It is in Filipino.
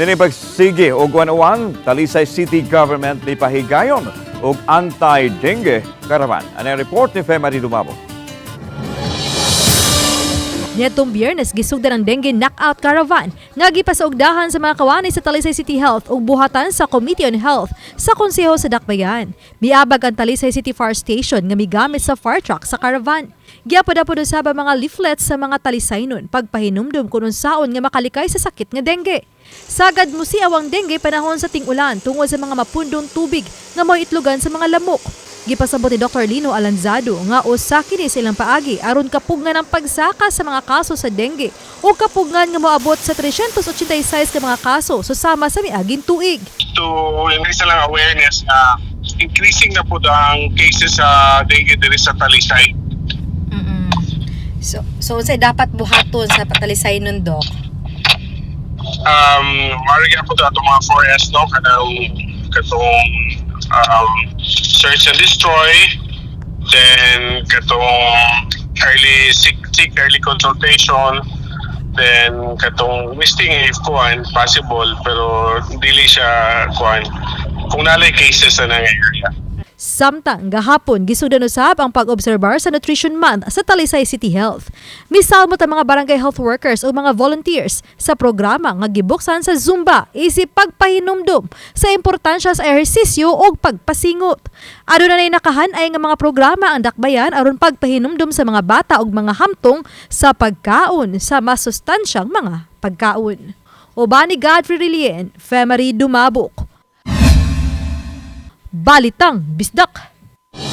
Nini pagsige og uwan Talisay City Government ni pahigayon og anti-dengue caravan. Ano report ni Fema Dumabo? Nitong biyernes gisugdan ang dengue knockout caravan nga gipasaugdahan sa mga kawanay sa Talisay City Health ug buhatan sa Committee on Health sa Konseho sa Dakbayan. Miabag ang Talisay City Fire Station nga migamit sa fire truck sa caravan. Giapod-apod usab ang mga leaflets sa mga talisaynon pagpahinumdum kung unsaon nga makalikay sa sakit nga dengue. Sagad mo si awang dengue panahon sa ting-ulan tungod sa mga mapundong tubig nga mo'y itlugan sa mga lamok. Gipasabot ni Dr. Lino Alanzado nga usa kini silang paagi aron kapugngan ang pagsaka sa mga kaso sa dengue o kapugngan nga moabot sa 386 ka mga kaso susama sa miaging tuig. to increase lang awareness na increasing na po ang cases sa dengue diri sa Talisay. So, so say dapat buhaton sa patalisay nun, Dok. Um, marigya po ito mga forest, no? Kanang katong um, search and destroy, then katong early seek, seek early consultation, then katong listing if kuan possible pero dili siya kuan kung nalay cases na nga area. Samtang gahapon gisudan usab ang pag-obserbar sa Nutrition Month sa Talisay City Health. Misalmot ang mga barangay health workers o mga volunteers sa programa nga gibuksan sa Zumba isip pagpahinumdum sa importansya sa ehersisyo o pagpasingot. Ano na nakahan ay nga mga programa ang dakbayan aron pagpahinumdum sa mga bata ug mga hamtong sa pagkaon sa masustansyang mga pagkaon. Obani Godfrey Rilien, Femery Dumabok. Balitang Bisdak.